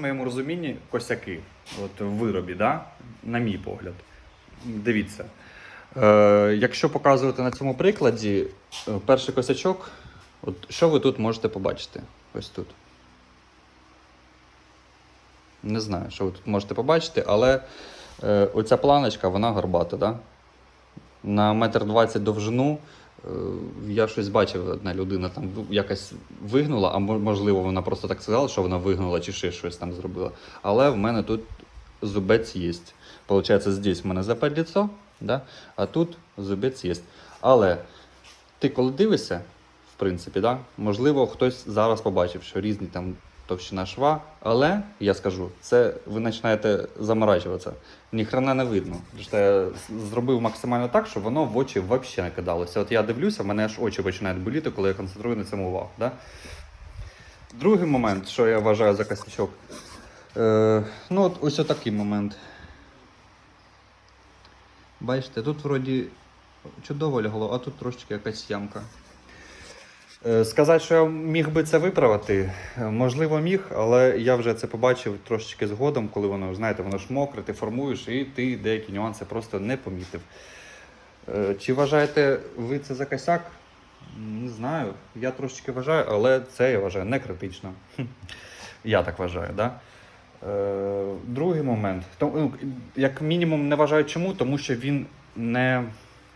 В моєму розумінні косяки от, в виробі, да? на мій погляд. Дивіться. Е, якщо показувати на цьому прикладі, е, перший косячок, от, що ви тут можете побачити? Ось тут. Не знаю, що ви тут можете побачити, але е, оця планочка, вона горбата, да? На метр двадцять довжину. Е, Я щось бачив, одна людина там ну, якось вигнула, а можливо, вона просто так сказала, що вона вигнула чи ще щось там зробила. Але в мене тут зубець є. Получається, здесь в мене запедліцо, да? а тут зубець є. Але ти коли дивишся, принципі, да? можливо, хтось зараз побачив, що різні там товщина шва, але я скажу, це ви починаєте заморачуватися. Ні хрена не видно. Що я зробив максимально так, щоб воно в очі взагалі не кидалося. От я дивлюся, в мене аж очі починають боліти, коли я концентрую на цьому увагу. Да? Другий момент, що я вважаю за косячок. Е, ну, от ось отакий момент. Бачите, тут вроді чудово лягло, а тут трошечки якась ямка. Е, Сказати, що я міг би це виправити, е, можливо, міг, але я вже це побачив трошечки згодом, коли воно, знаєте, воно ж мокре, ти формуєш і ти деякі нюанси просто не помітив. Е, Чи вважаєте ви це за косяк? Не знаю. Я трошечки вважаю, але це я вважаю не критично. Я так вважаю, да? Другий момент. Ну, Як мінімум, не вважаю чому, тому що він не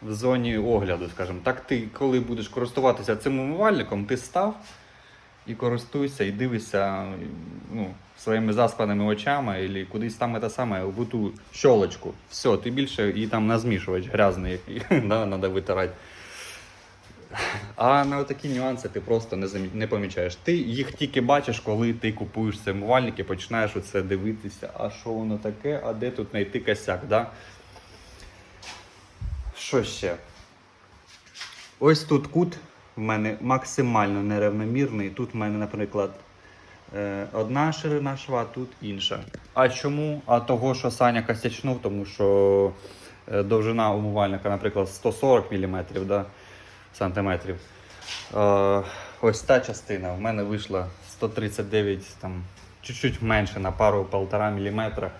в зоні огляду, скажімо так. Ти, коли будеш користуватися цим умивальником, ти став і користуйся, і дивишся ну, своїми заспаними очами, і кудись там це саме в ту щолочку. Все, ти більше і там на змішувач грязний, да, треба витирати. А на такі нюанси ти просто не, замі... не помічаєш. Ти їх тільки бачиш, коли ти купуєш цей умивальник і починаєш оце дивитися, а що воно таке, а де тут знайти косяк, да? Що ще? Ось тут кут в мене максимально нерівномірний. Тут в мене, наприклад, е, одна ширина шва, тут інша. А чому? А того, що Саня косячнув, тому що е, довжина умивальника, наприклад, 140 мм, да, сантиметрів. Е, ось та частина в мене вийшла 139, там, чуть-чуть менше на пару-полтора міліметра.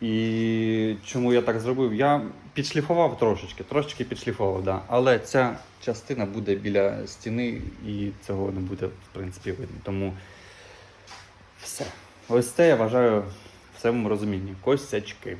І чому я так зробив? Я підшліфував трошечки, трошечки підшліфував, да. але ця частина буде біля стіни і цього не буде, в принципі, видно. Тому все. Ось це я вважаю в своєму розумінні. Косячки.